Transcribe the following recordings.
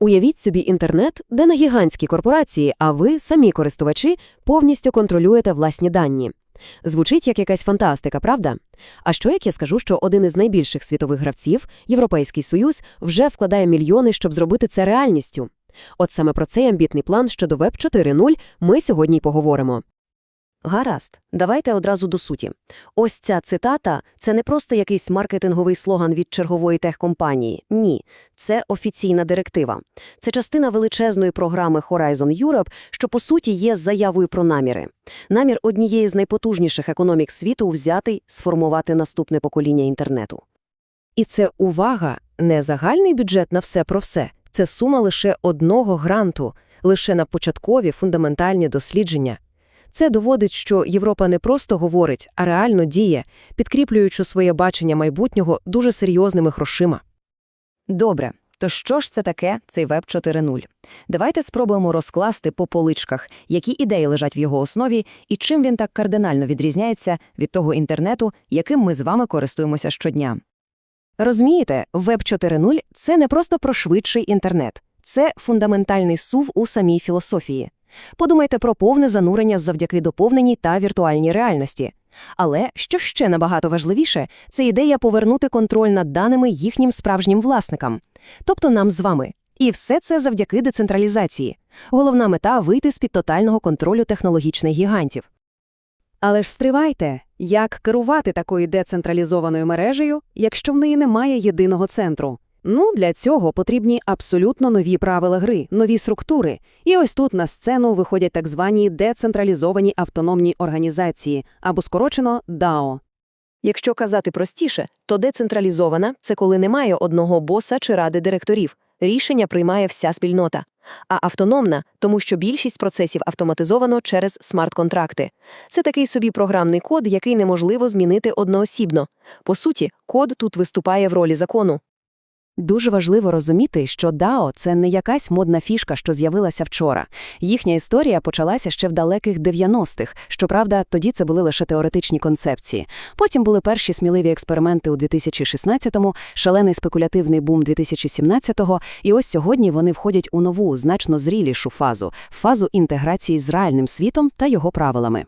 Уявіть собі інтернет, де на гігантській корпорації, а ви, самі користувачі, повністю контролюєте власні дані. Звучить як якась фантастика, правда? А що як я скажу, що один із найбільших світових гравців, Європейський Союз, вже вкладає мільйони, щоб зробити це реальністю? От саме про цей амбітний план щодо Web 4.0 ми сьогодні й поговоримо. Гаразд, давайте одразу до суті. Ось ця цитата – це не просто якийсь маркетинговий слоган від чергової техкомпанії. Ні, це офіційна директива. Це частина величезної програми Horizon Europe, що по суті є заявою про наміри. Намір однієї з найпотужніших економік світу взятий сформувати наступне покоління інтернету. І це увага, не загальний бюджет на все про все. Це сума лише одного гранту, лише на початкові фундаментальні дослідження. Це доводить, що Європа не просто говорить, а реально діє, підкріплюючи своє бачення майбутнього дуже серйозними грошима. Добре, то що ж це таке цей Web 4.0? Давайте спробуємо розкласти по поличках, які ідеї лежать в його основі і чим він так кардинально відрізняється від того інтернету, яким ми з вами користуємося щодня. Розумієте, Web 4.0 – це не просто про швидший інтернет. Це фундаментальний сув у самій філософії. Подумайте про повне занурення завдяки доповненій та віртуальній реальності. Але, що ще набагато важливіше, це ідея повернути контроль над даними їхнім справжнім власникам, тобто нам з вами. І все це завдяки децентралізації. Головна мета – вийти з-під тотального контролю технологічних гігантів. Але ж стривайте, як керувати такою децентралізованою мережею, якщо в неї немає єдиного центру? Ну, для цього потрібні абсолютно нові правила гри, нові структури. І ось тут на сцену виходять так звані децентралізовані автономні організації, або скорочено DAO. Якщо казати простіше, то децентралізована – це коли немає одного боса чи ради директорів. Рішення приймає вся спільнота. А автономна – тому що більшість процесів автоматизовано через смарт-контракти. Це такий собі програмний код, який неможливо змінити одноосібно. По суті, код тут виступає в ролі закону. Дуже важливо розуміти, що DAO – це не якась модна фішка, що з'явилася вчора. Їхня історія почалася ще в далеких 90-х. Щоправда, тоді це були лише теоретичні концепції. Потім були перші сміливі експерименти у 2016-му, шалений спекулятивний бум 2017-го, і ось сьогодні вони входять у нову, значно зрілішу фазу – фазу інтеграції з реальним світом та його правилами.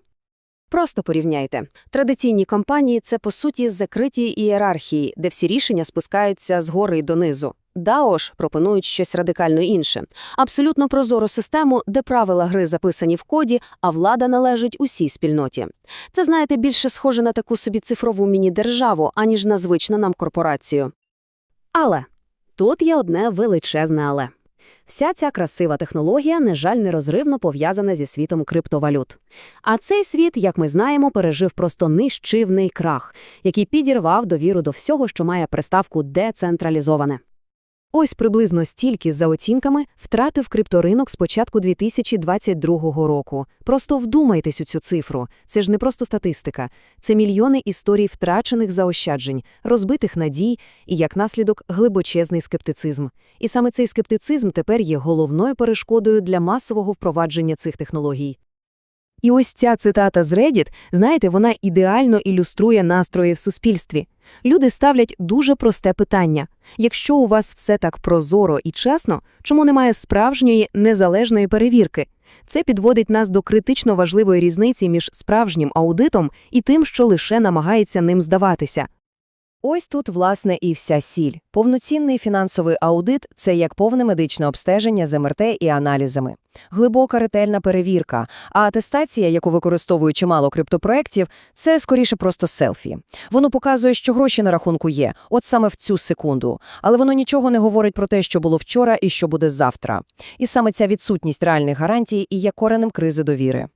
Просто порівняйте. Традиційні компанії – це, по суті, закриті ієрархії, де всі рішення спускаються згори донизу. DAO ж пропонують щось радикально інше. Абсолютно прозору систему, де правила гри записані в коді, а влада належить усій спільноті. Це, знаєте, більше схоже на таку собі цифрову міні-державу, аніж на звичну нам корпорацію. Але тут є одне величезне але. Вся ця красива технологія, на жаль, нерозривно пов'язана зі світом криптовалют. А цей світ, як ми знаємо, пережив просто нищівний крах, який підірвав довіру до всього, що має приставку децентралізоване. Ось приблизно стільки, за оцінками, втратив крипторинок з початку 2022 року. Просто вдумайтесь у цю цифру. Це ж не просто статистика. Це мільйони історій втрачених заощаджень, розбитих надій і, як наслідок, глибочезний скептицизм. І саме цей скептицизм тепер є головною перешкодою для масового впровадження цих технологій. І ось ця цитата з Reddit, знаєте, вона ідеально ілюструє настрої в суспільстві. Люди ставлять дуже просте питання. Якщо у вас все так прозоро і чесно, чому немає справжньої незалежної перевірки? Це підводить нас до критично важливої різниці між справжнім аудитом і тим, що лише намагається ним здаватися. Ось тут, власне, і вся сіль. Повноцінний фінансовий аудит – це як повне медичне обстеження з МРТ і аналізами. Глибока ретельна перевірка, а атестація, яку використовують чимало криптопроєктів, це скоріше просто селфі. Воно показує, що гроші на рахунку є, от саме в цю секунду. Але воно нічого не говорить про те, що було вчора і що буде завтра. І саме ця відсутність реальних гарантій і є коренем кризи довіри.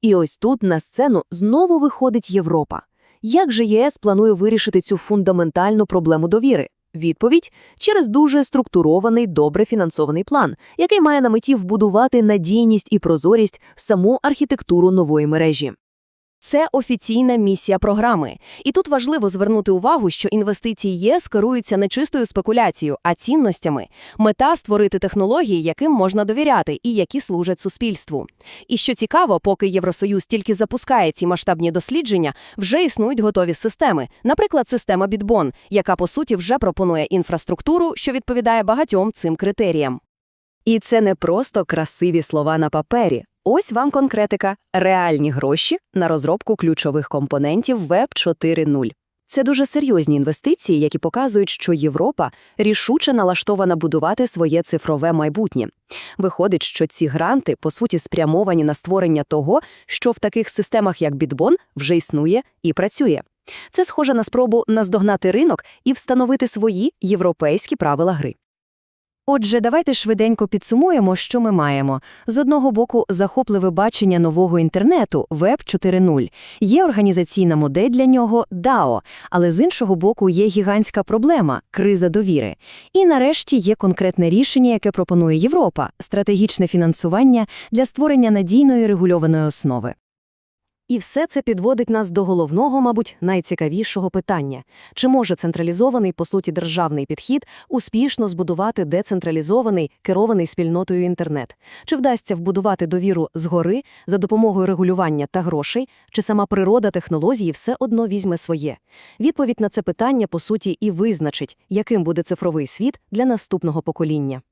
І ось тут на сцену знову виходить Європа. Як же ЄС планує вирішити цю фундаментальну проблему довіри? Відповідь – через дуже структурований, добре фінансований план, який має на меті вбудувати надійність і прозорість в саму архітектуру нової мережі. Це офіційна місія програми. І тут важливо звернути увагу, що інвестиції ЄС керуються не чистою спекуляцією, а цінностями. Мета – створити технології, яким можна довіряти і які служать суспільству. І що цікаво, поки Євросоюз тільки запускає ці масштабні дослідження, вже існують готові системи. Наприклад, система Bitbon, яка, по суті, вже пропонує інфраструктуру, що відповідає багатьом цим критеріям. І це не просто красиві слова на папері. Ось вам конкретика – реальні гроші на розробку ключових компонентів Web 4.0. Це дуже серйозні інвестиції, які показують, що Європа рішуче налаштована будувати своє цифрове майбутнє. Виходить, що ці гранти, по суті, спрямовані на створення того, що в таких системах, як Bitbon, вже існує і працює. Це схоже на спробу наздогнати ринок і встановити свої європейські правила гри. Отже, давайте швиденько підсумуємо, що ми маємо. З одного боку, захопливе бачення нового інтернету Web 4.0. Є організаційна модель для нього DAO, але з іншого боку є гігантська проблема – криза довіри. І нарешті є конкретне рішення, яке пропонує Європа – стратегічне фінансування для створення надійної регульованої основи. І все це підводить нас до головного, мабуть, найцікавішого питання. Чи може централізований, по суті, державний підхід успішно збудувати децентралізований, керований спільнотою інтернет? Чи вдасться вбудувати довіру згори за допомогою регулювання та грошей, чи сама природа технології все одно візьме своє? Відповідь на це питання, по суті, і визначить, яким буде цифровий світ для наступного покоління.